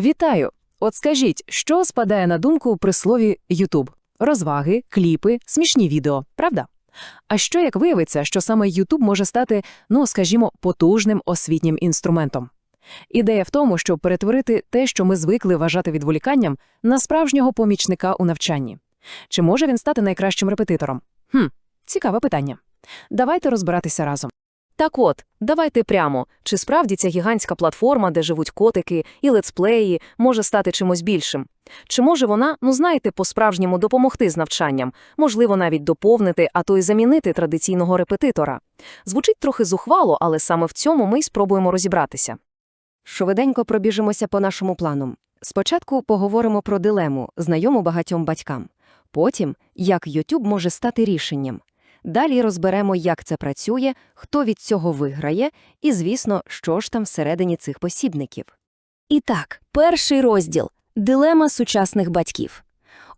Вітаю! От скажіть, що спадає на думку при слові YouTube? Розваги, кліпи, смішні відео, правда? А що як виявиться, що саме YouTube може стати, ну скажімо, потужним освітнім інструментом? Ідея в тому, щоб перетворити те, що ми звикли вважати відволіканням, на справжнього помічника у навчанні. Чи може він стати найкращим репетитором? Хм, цікаве питання. Давайте розбиратися разом. Так от, давайте прямо, чи справді ця гігантська платформа, де живуть котики і летсплеї, може стати чимось більшим? Чи може вона, ну знаєте, по-справжньому допомогти з навчанням, можливо, навіть доповнити, а то й замінити традиційного репетитора? Звучить трохи зухвало, але саме в цьому ми й спробуємо розібратися. Швиденько пробіжимося по нашому плану. Спочатку поговоримо про дилему, знайому багатьом батькам. Потім, як YouTube може стати рішенням. Далі розберемо, як це працює, хто від цього виграє, і, звісно, що ж там всередині цих посібників. І так, перший розділ дилема сучасних батьків.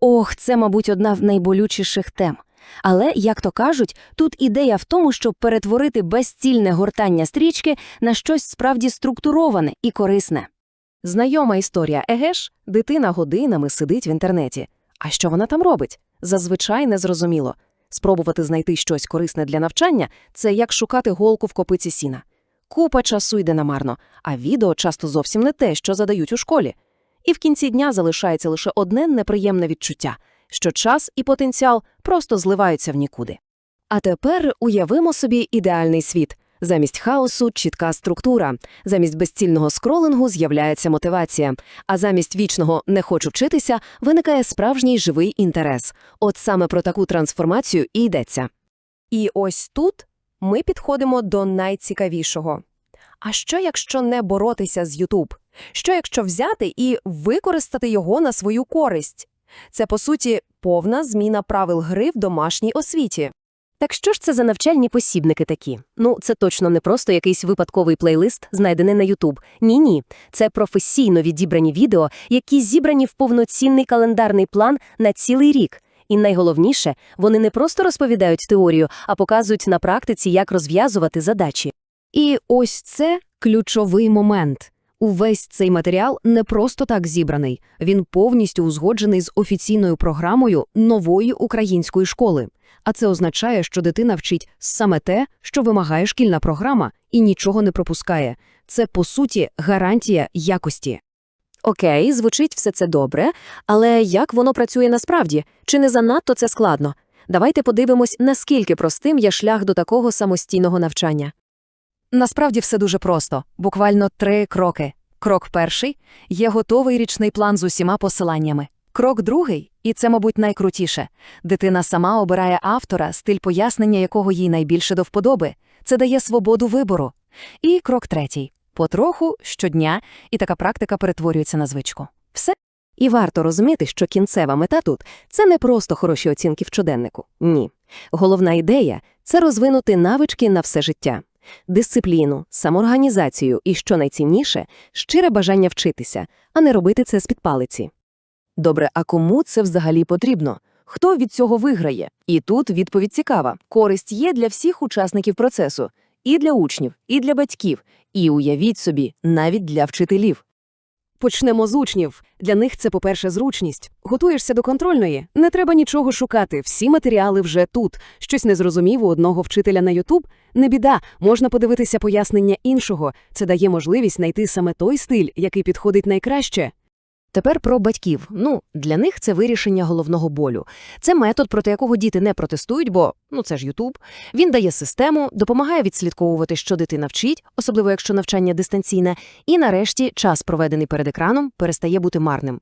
Ох, це, мабуть, одна з найболючіших тем. Але, як то кажуть, тут ідея в тому, щоб перетворити безцільне гортання стрічки на щось справді структуроване і корисне. Знайома історія, еге ж, дитина годинами сидить в інтернеті. А що вона там робить? Зазвичай незрозуміло. Спробувати знайти щось корисне для навчання – це як шукати голку в копиці сіна. Купа часу йде намарно, а відео часто зовсім не те, що задають у школі. І в кінці дня залишається лише одне неприємне відчуття, що час і потенціал просто зливаються в нікуди. А тепер уявимо собі ідеальний світ. Замість хаосу – чітка структура, замість безцільного скролингу з'являється мотивація, а замість вічного «не хочу вчитися» виникає справжній живий інтерес. От саме про таку трансформацію і йдеться. І ось тут ми підходимо до найцікавішого. А що, якщо не боротися з YouTube? Що, якщо взяти і використати його на свою користь? Це, по суті, повна зміна правил гри в домашній освіті. Так що ж це за навчальні посібники такі? Ну, це точно не просто якийсь випадковий плейлист, знайдений на YouTube. Ні-ні, це професійно відібрані відео, які зібрані в повноцінний календарний план на цілий рік. І найголовніше, вони не просто розповідають теорію, а показують на практиці, як розв'язувати задачі. І ось це ключовий момент. Увесь цей матеріал не просто так зібраний, він повністю узгоджений з офіційною програмою нової української школи. А це означає, що дитина вчить саме те, що вимагає шкільна програма, і нічого не пропускає. Це, по суті, гарантія якості. Окей, звучить все це добре, але як воно працює насправді? Чи не занадто це складно? Давайте подивимось, наскільки простим є шлях до такого самостійного навчання. Насправді все дуже просто, буквально три кроки. Крок перший – є готовий річний план з усіма посиланнями. Крок другий, і це, мабуть, найкрутіше. Дитина сама обирає автора, стиль пояснення якого їй найбільше до вподоби. Це дає свободу вибору. І крок третій – потроху, щодня, і така практика перетворюється на звичку. Все. І варто розуміти, що кінцева мета тут – це не просто хороші оцінки в щоденнику. Ні. Головна ідея – це розвинути навички на все життя. Дисципліну, самоорганізацію і, що найцінніше, щире бажання вчитися, а не робити це з-під палиці. Добре, а кому це взагалі потрібно? Хто від цього виграє? І тут відповідь цікава. Користь є для всіх учасників процесу. І для учнів, і для батьків, і, уявіть собі, навіть для вчителів. Почнемо з учнів. Для них це, по-перше, зручність. Готуєшся до контрольної, не треба нічого шукати, всі матеріали вже тут. Щось не зрозумів у одного вчителя на Ютуб? Не біда, можна подивитися пояснення іншого. Це дає можливість знайти саме той стиль, який підходить найкраще. Тепер про батьків. Ну, для них це вирішення головного болю. Це метод, проти якого діти не протестують, бо ну це ж Ютуб. Він дає систему, допомагає відслідковувати, що дитина вчить, особливо якщо навчання дистанційне, і нарешті час, проведений перед екраном, перестає бути марним.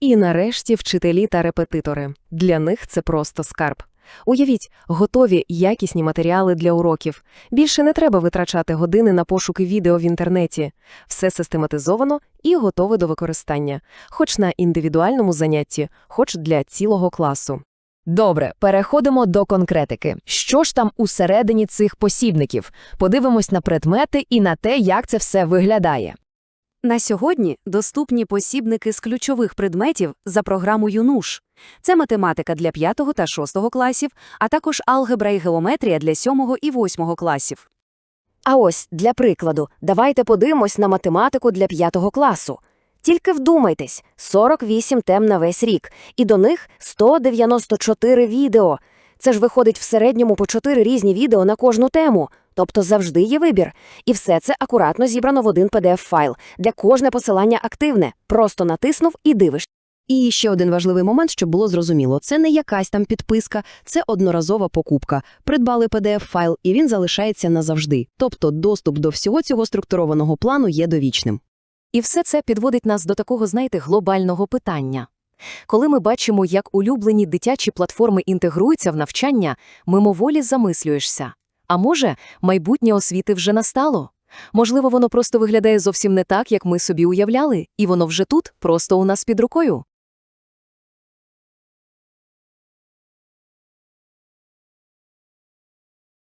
І нарешті вчителі та репетитори. Для них це просто скарб. Уявіть, готові якісні матеріали для уроків. Більше не треба витрачати години на пошуки відео в інтернеті. Все систематизовано і готове до використання, хоч на індивідуальному занятті, хоч для цілого класу. Добре, переходимо до конкретики. Що ж там усередині цих посібників? Подивимось на предмети і на те, як це все виглядає. На сьогодні доступні посібники з ключових предметів за програмою НУШ. Це математика для 5 та 6 класів, а також алгебра і геометрія для 7 і 8 класів. А ось, для прикладу, давайте подивимось на математику для 5 класу. Тільки вдумайтесь, 48 тем на весь рік, і до них 194 відео. Це ж виходить в середньому по 4 різні відео на кожну тему. Тобто завжди є вибір. І все це акуратно зібрано в один PDF-файл. Для кожне посилання активне. Просто натиснув і дивиш. І ще один важливий момент, щоб було зрозуміло. Це не якась там підписка, це одноразова покупка. Придбали PDF-файл, і він залишається назавжди. Тобто доступ до всього цього структурованого плану є довічним. І все це підводить нас до такого, знаєте, глобального питання. Коли ми бачимо, як улюблені дитячі платформи інтегруються в навчання, мимоволі замислюєшся. А може, майбутнє освіти вже настало? Можливо, воно просто виглядає зовсім не так, як ми собі уявляли, і воно вже тут, просто у нас під рукою.